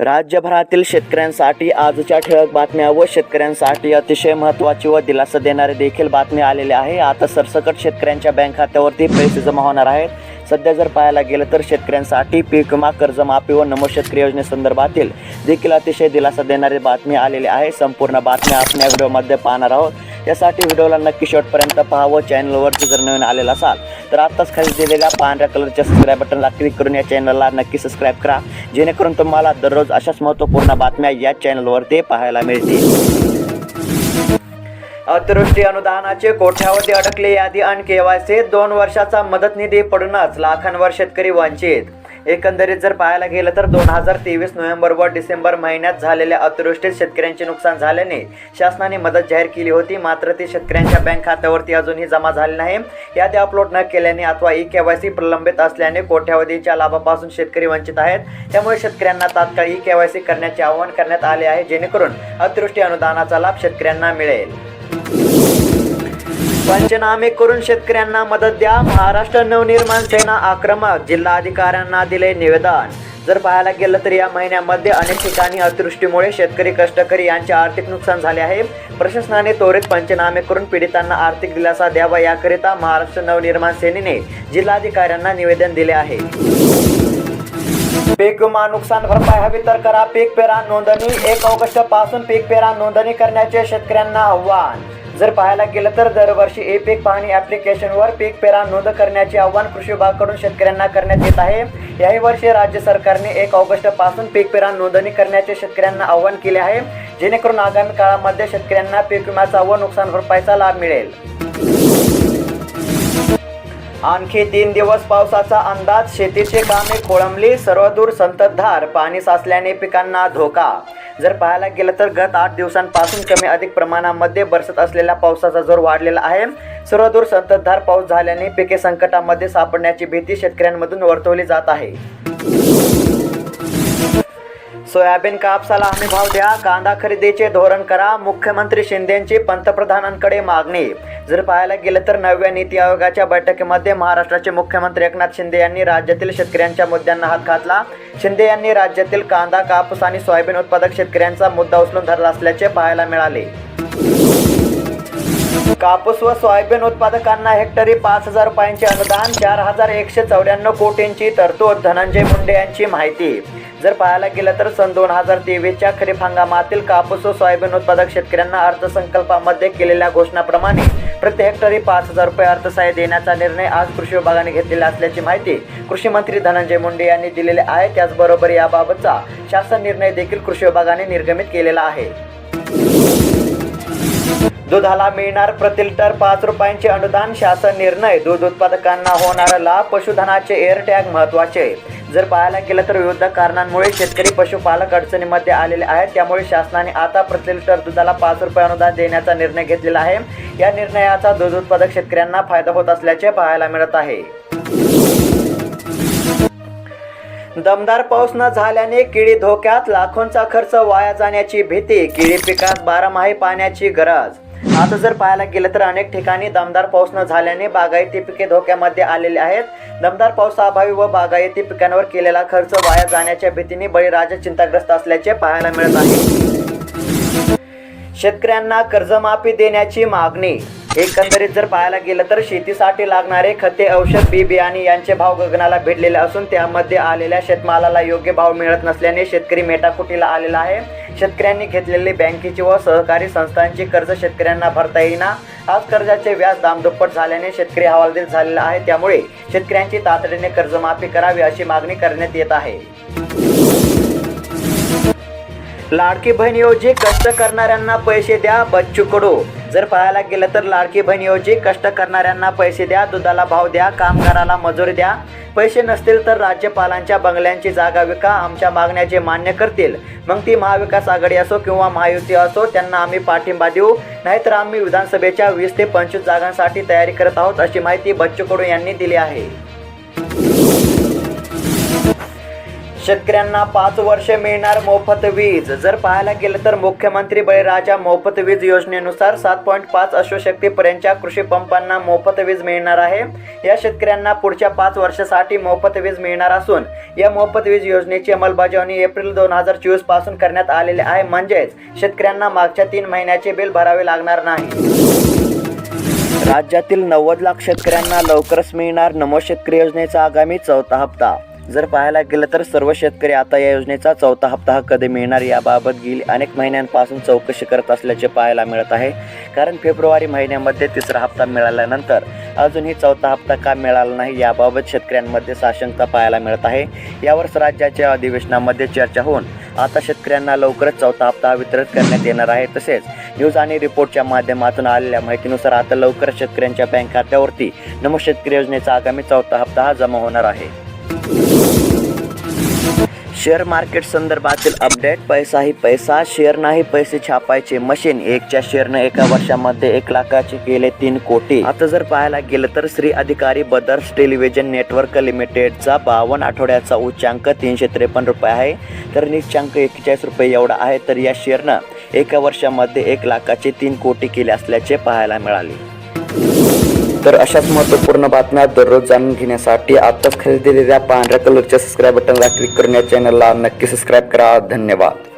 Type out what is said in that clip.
राज्यभरातील शेतकऱ्यांसाठी आजच्या ठळक बातम्या व शेतकऱ्यांसाठी अतिशय महत्त्वाची व दिलासा देणारे देखील बातमी आलेले आहे. आता सरसकट शेतकऱ्यांच्या बँक खात्यावरती पैसे जमा होणार आहेत. सध्या जर पाहायला गेलं तर शेतकऱ्यांसाठी पीक विमा कर्जमाफी व नमो शेतकरी योजनेसंदर्भातील देखील अतिशय दिलासा देणारी बातमी आलेली आहे. संपूर्ण बातम्या आपण या व्हिडिओमध्ये पाहणार आहोत. त्यासाठी व्हिडिओला नक्की शेवटपर्यंत पहा व चॅनलवरती जर नवीन आलेला असाल तर आत्ताच खाली दिलेल्या पांढऱ्या कलरच्या सबस्क्राईब बटनला क्लिक करून या चॅनलला नक्की सबस्क्राईब करा. जेणेकरून तुम्हाला दररोज अशाच महत्त्वपूर्ण बातम्या या चॅनलवरती पाहायला मिळतील. अतिवृष्टी अनुदानाचे कोठ्यावरती अडकले यादी आणि केवायसी दोन वर्षाचा मदत निधी पडूनच लाखांवर शेतकरी वंचित. एकंदरीत जर पाहायला गेलं तर दोन हजार तेवीस नोव्हेंबर व डिसेंबर महिन्यात झालेल्या अतिवृष्टीत शेतकऱ्यांचे नुकसान झाल्याने शासनाने मदत जाहीर केली होती. मात्र ती शेतकऱ्यांच्या बँक खात्यावरती अजूनही जमा झाली नाही. यादी अपलोड न केल्याने अथवा ई केवायसी प्रलंबित असल्याने कोट्यावधीच्या लाभापासून शेतकरी वंचित आहेत. त्यामुळे शेतकऱ्यांना तात्काळ ई केवायसी करण्याचे आवाहन करण्यात आले आहे. जेणेकरून अतिवृष्टी अनुदानाचा लाभ शेतकऱ्यांना मिळेल. पंचनामे करून शेतकऱ्यांना मदत द्या. महाराष्ट्र नवनिर्माण सेना आक्रमक. जिल्हाधिकाऱ्यांना दिले निवेदन. जर पाहायला गेलं तर या महिन्यामध्ये अनेक ठिकाणी अतिवृष्टीमुळे शेतकरी कष्टकरी यांचे आर्थिक नुकसान झाले आहे. प्रशासनाने त्वरित पंचनामे करून पीडितांना आर्थिक दिलासा द्यावा याकरिता महाराष्ट्र नवनिर्माण सेनेने जिल्हाधिकाऱ्यांना निवेदन दिले आहे. पीक विमा नुकसान भरपाई हवी तर करा. पीक पेरा नोंदणी. एक ऑगस्टपासून पीक पेरा नोंदणी करण्याचे शेतकऱ्यांना आव्हान. जर पाहायला गेलं तर दरवर्षी ए पीक पाहणी ॲप्लिकेशनवर पीक पेरा नोंद करण्याचे आव्हान कृषी विभागाकडून शेतकऱ्यांना करण्यात येत आहे. याही वर्षी राज्य सरकारने एक ऑगस्टपासून पीक पेरा नोंदणी करण्याचे शेतकऱ्यांना आव्हान केले आहे. जेणेकरून आगामी काळामध्ये शेतकऱ्यांना पीक विम्याचा व नुकसान भरपाईचा लाभ मिळेल. आणखी तीन दिवस पावसाचा अंदाज शेतीची कामे खोळंबली सर्वदूर संततधार पाणी साचल्याने पिकांना धोका. जर पाहायला गेलं तर गत आठ दिवसांपासून कमी अधिक प्रमाणामध्ये बरसत असलेल्या पावसाचा जोर वाढलेला आहे. सर्वदूर संततधार पाऊस झाल्याने पिके संकटामध्ये सापडण्याची भीती शेतकऱ्यांमधून वर्तवली जात आहे. सोयाबीन कापसाला हमी भाव द्या कांदा खरेदीचे धोरण करा मुख्यमंत्री शिंदेंची पंतप्रधानांकडे मागणी. जर पाहायला गेलं तर नवव्या नीती आयोगाच्या बैठकीमध्ये महाराष्ट्राचे मुख्यमंत्री एकनाथ शिंदे यांनी राज्यातील शेतकऱ्यांच्या मुद्द्यांना हात घातला. शिंदे यांनी राज्यातील कांदा कापूस आणि सोयाबीन उत्पादक शेतकऱ्यांचा मुद्दा उचलून धरला असल्याचे पाहायला मिळाले. कापूस व सोयाबीन उत्पादकांना हेक्टरी पाच हजार रुपयांचे अनुदान चार हजार एकशे चौऱ्याण्णव कोटींची तरतूद धनंजय मुंडे यांची माहिती. जर पाहायला गेलं तर सन दोन हजार तेवीसच्या खरीप हंगामातील कापूस व सोयाबीन उत्पादक शेतकऱ्यांना अर्थसंकल्पामध्ये केलेल्या घोषणाप्रमाणे प्रति हेक्टरी पाच हजार रुपये अर्थसहाय्य देण्याचा निर्णय आज कृषी विभागाने घेतलेला असल्याची माहिती कृषी मंत्री धनंजय मुंडे यांनी दिलेली आहे. त्याचबरोबर याबाबतचा शासन निर्णय देखील कृषी विभागाने निर्गमित केलेला आहे. दुधाला मिळणार प्रति लिटर पाच रुपयांचे अनुदान शासन निर्णय. दूध उत्पादकांना होणारा लाभ पशुधनाचे एअरटॅग महत्त्वाचे महत्त्वाचे. जर पाहायला गेलं तर विविध कारणांमुळे शेतकरी पशुपालक अडचणीमध्ये आलेले आहेत. त्यामुळे शासनाने आता प्रति लिटर दुधाला पाच रुपये अनुदान देण्याचा निर्णय घेतलेला आहे. या निर्णयाचा दूध उत्पादक शेतकऱ्यांना फायदा होत असल्याचे पाहायला मिळत आहे. दमदार पाऊस न झाल्याने केळी धोक्यात लाखोंचा खर्च वाया जाण्याची भीती. केळी पिकात बारामाही पाण्याची गरज आता जर पाहायला गेलं तर अनेक ठिकाणी दमदार पाऊस न झाल्याने बागायती पिके धोक्यामध्ये आलेली आहेत. दमदार पावसाअभावी व बागायती पिकांवर केलेला खर्च वाया जाण्याच्या भीतीने बळीराजा चिंताग्रस्त असल्याचे पाहायला मिळत आहे. शेतकऱ्यांना कर्जमाफी देण्याची मागणी. एकंदरीत जर पाहायला गेलं तर शेतीसाठी लागणारे खते औषध बी बियाणे यांचे भाव गगनाला भिडलेले असून त्यामध्ये आलेल्या शेतमालाला योग्य भाव मिळत नसल्याने शेतकरी मेटाकुटीला आलेला आहे. शेतकऱ्यांनी घेतलेली बँकेची व सहकारी संस्थांची कर्ज शेतकऱ्यांना भरता येईना. आज कर्जाचे व्याज दामदुप्पट झाल्याने शेतकरी हवालदिल झालेला आहे. त्यामुळे शेतकऱ्यांची तातडीने कर्जमाफी करावी अशी मागणी करण्यात येत आहे. लाडकी बहीण योजी कष्ट करणाऱ्यांना पैसे द्या बच्चू कडू. जर पाहायला गेलं तर लाडकी बहीण योजी कष्ट करणाऱ्यांना पैसे द्या दुधाला भाव द्या कामगाराला मजुरी द्या. पैसे नसतील तर राज्यपालांच्या बंगल्यांची जागा विका आमच्या मागण्या जे मान्य करतील. मग ती महाविकास आघाडी असो किंवा महायुती असो त्यांना आम्ही पाठिंबा देऊ. नाहीतर आम्ही विधानसभेच्या वीस ते पंचवीस जागांसाठी तयारी करत आहोत अशी माहिती बच्चू कडू यांनी दिली आहे. शेतकऱ्यांना पाच वर्षे मिळणार मोफत वीज. जर पाहायला गेलं तर मुख्यमंत्री बळीराजा मोफत वीज योजनेनुसार सात पॉईंट पाच अश्वशक्तीपर्यंतच्या कृषी पंपांना मोफत वीज मिळणार आहे. या शेतकऱ्यांना पुढच्या पाच वर्षासाठी मोफत वीज मिळणार असून या मोफत वीज योजनेची अंमलबजावणी एप्रिल दोन हजार चोवीसपासून करण्यात आलेली आहे. म्हणजेच शेतकऱ्यांना मागच्या तीन महिन्याचे बिल भरावे लागणार नाही. राज्यातील नव्वद लाख शेतकऱ्यांना लवकरच मिळणार नमो शेतकरी योजनेचा आगामी चौथा हप्ता. जर पाहायला गेलं तर सर्व शेतकरी आता या योजनेचा चौथा हप्ता हा कधी मिळणार याबाबत गेली अनेक महिन्यांपासून चौकशी करत असल्याचे पाहायला मिळत आहे. कारण फेब्रुवारी महिन्यामध्ये तिसरा हप्ता मिळाल्यानंतर अजूनही चौथा हप्ता का मिळाला नाही याबाबत शेतकऱ्यांमध्ये साशंकता पाहायला मिळत आहे. यावरच राज्याच्या अधिवेशनामध्ये चर्चा होऊन आता शेतकऱ्यांना लवकरच चौथा हप्ता वितरित करण्यात येणार आहे. तसेच न्यूज आणि रिपोर्टच्या माध्यमातून आलेल्या माहितीनुसार आता लवकरच शेतकऱ्यांच्या बँक खात्यावरती नमो शेतकरी योजनेचा आगामी चौथा हप्ता हा जमा होणार आहे. शेअर मार्केट संदर्भातील अपडेट पैसा ही पैसा शेअर नाही पैसे छापायचे मशीन एकच्या शेअरनं एका वर्षामध्ये एक लाखाचे गेले तीन कोटी. आता जर पाहायला गेलं तर श्री अधिकारी बदर्स टेलिव्हिजन नेटवर्क लिमिटेडचा बावन्न आठवड्याचा उच्चांक तीनशे त्रेपन्न रुपये आहे. तर निच्चांक एक्केचाळीस रुपये एवढा आहे तर या शेअरनं एका वर्षामध्ये एक लाखाचे तीन कोटी केले असल्याचे पाहायला मिळाले. तर अशाच महत्त्वपूर्ण बातम्या दररोज जाणून घेण्यासाठी आत्ताच खरेदी दिलेल्या पांढऱ्या कलरच्या सबस्क्राईब बटनला क्लिक करून या चॅनलला नक्की सबस्क्राईब करा. धन्यवाद.